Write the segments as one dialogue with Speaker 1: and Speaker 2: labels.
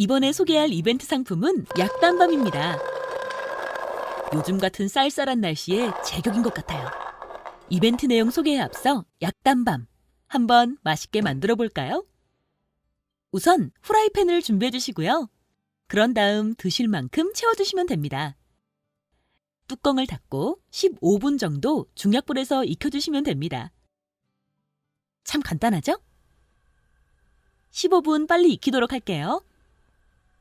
Speaker 1: 이번에 소개할 이벤트 상품은 약단밤입니다. 요즘 같은 쌀쌀한 날씨에 제격인 것 같아요. 이벤트 내용 소개에 앞서 약단밤 한번 맛있게 만들어 볼까요? 우선 후라이팬을 준비해 주시고요. 그런 다음 드실 만큼 채워 주시면 됩니다. 뚜껑을 닫고 15분 정도 중약불에서 익혀 주시면 됩니다. 참 간단하죠? 15분 빨리 익히도록 할게요.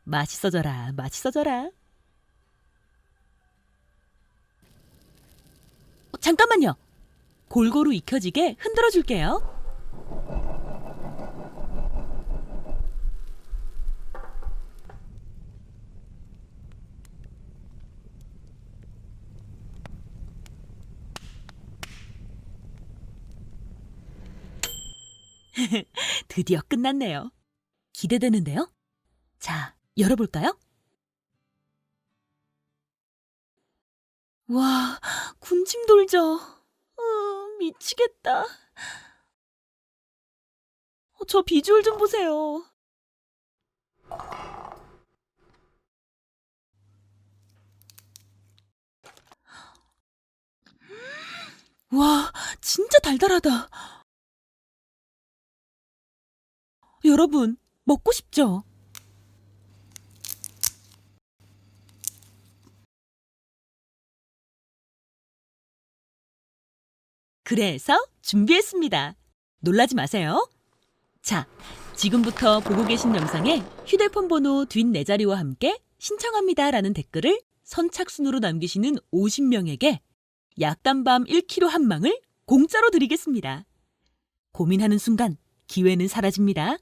Speaker 1: 맛있어져라, 맛있어져라. 어, 잠깐만요. 골고루 익혀지게 흔들어 줄게요. 드디어 끝났네요. 기대되는데요? 자, 열어볼까요? 와, 군침 돌죠. 어, 미치겠다. 어, 저 비주얼 좀 보세요. 와, 진짜 달달하다. 여러분, 먹고 싶죠? 그래서 준비했습니다. 놀라지 마세요. 자, 지금부터 보고 계신 영상에 휴대폰 번호 뒷네 자리와 함께 신청합니다 라는 댓글을 선착순으로 남기시는 50명에게 약단밤 1kg 한 망을 공짜로 드리겠습니다. 고민하는 순간 기회는 사라집니다.